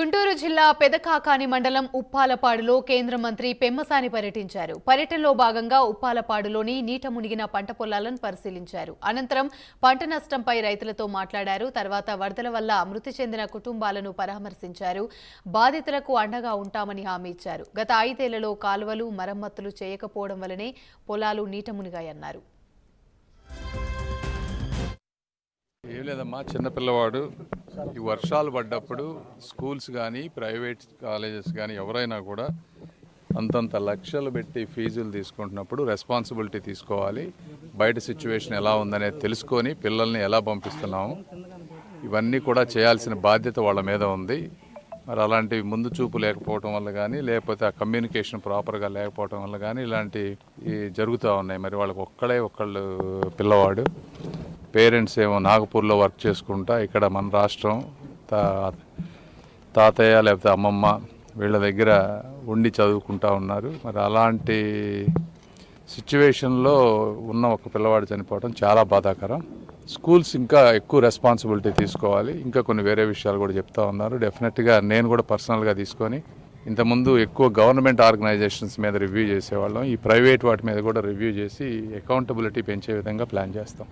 గుంటూరు జిల్లా పెదకాకాని మండలం ఉప్పాలపాడులో కేంద్ర మంత్రి పెమ్మసాని పర్యటించారు. పర్యటనలో భాగంగా ఉప్పాలపాడులోని నీట మునిగిన పంట పొలాలను పరిశీలించారు. అనంతరం పంట నష్టంపై రైతులతో మాట్లాడారు. తర్వాత వరదల వల్ల మృతి చెందిన కుటుంబాలను పరామర్శించారు. బాధితులకు అండగా ఉంటామని హామీ ఇచ్చారు. గత ఐదేళ్ళలో కాలువలు మరమ్మతులు చేయకపోవడం వల్లనే పొలాలు నీట మునిగాయన్నారు. ఏం లేదమ్మా చిన్నపిల్లవాడు ఈ వర్షాలు పడ్డప్పుడు స్కూల్స్ కానీ ప్రైవేట్ కాలేజెస్ కానీ ఎవరైనా కూడా అంతంత లక్షలు పెట్టి ఫీజులు తీసుకుంటున్నప్పుడు రెస్పాన్సిబిలిటీ తీసుకోవాలి. బయట సిచ్యువేషన్ ఎలా ఉందనేది తెలుసుకొని పిల్లల్ని ఎలా పంపిస్తున్నాము. ఇవన్నీ కూడా చేయాల్సిన బాధ్యత వాళ్ళ మీద ఉంది. మరి అలాంటివి ముందు చూపు లేకపోవటం వల్ల కానీ లేకపోతే ఆ కమ్యూనికేషన్ ప్రాపర్గా లేకపోవటం వల్ల కానీ ఇలాంటి ఈ జరుగుతూ ఉన్నాయి. మరి వాళ్ళకి ఒక్కడే ఒక్కళ్ళు పిల్లవాడు. పేరెంట్స్ ఏమో నాగపూర్లో వర్క్ చేసుకుంటా ఇక్కడ మన రాష్ట్రం తా తాతయ్య లేకపోతే అమ్మమ్మ వీళ్ళ దగ్గర ఉండి చదువుకుంటా ఉన్నారు. మరి అలాంటి సిచ్యువేషన్లో ఉన్న ఒక పిల్లవాడు చనిపోవడం చాలా బాధాకరం. స్కూల్స్ ఇంకా ఎక్కువ రెస్పాన్సిబిలిటీ తీసుకోవాలి. ఇంకా కొన్ని వేరే విషయాలు కూడా చెప్తా ఉన్నారు. డెఫినెట్గా నేను కూడా పర్సనల్గా తీసుకొని ఇంతకుముందు ఎక్కువ గవర్నమెంట్ ఆర్గనైజేషన్స్ మీద రివ్యూ చేసేవాళ్ళం. ఈ ప్రైవేట్ వాటి మీద కూడా రివ్యూ చేసి అకౌంటబిలిటీ పెంచే విధంగా ప్లాన్ చేస్తాం.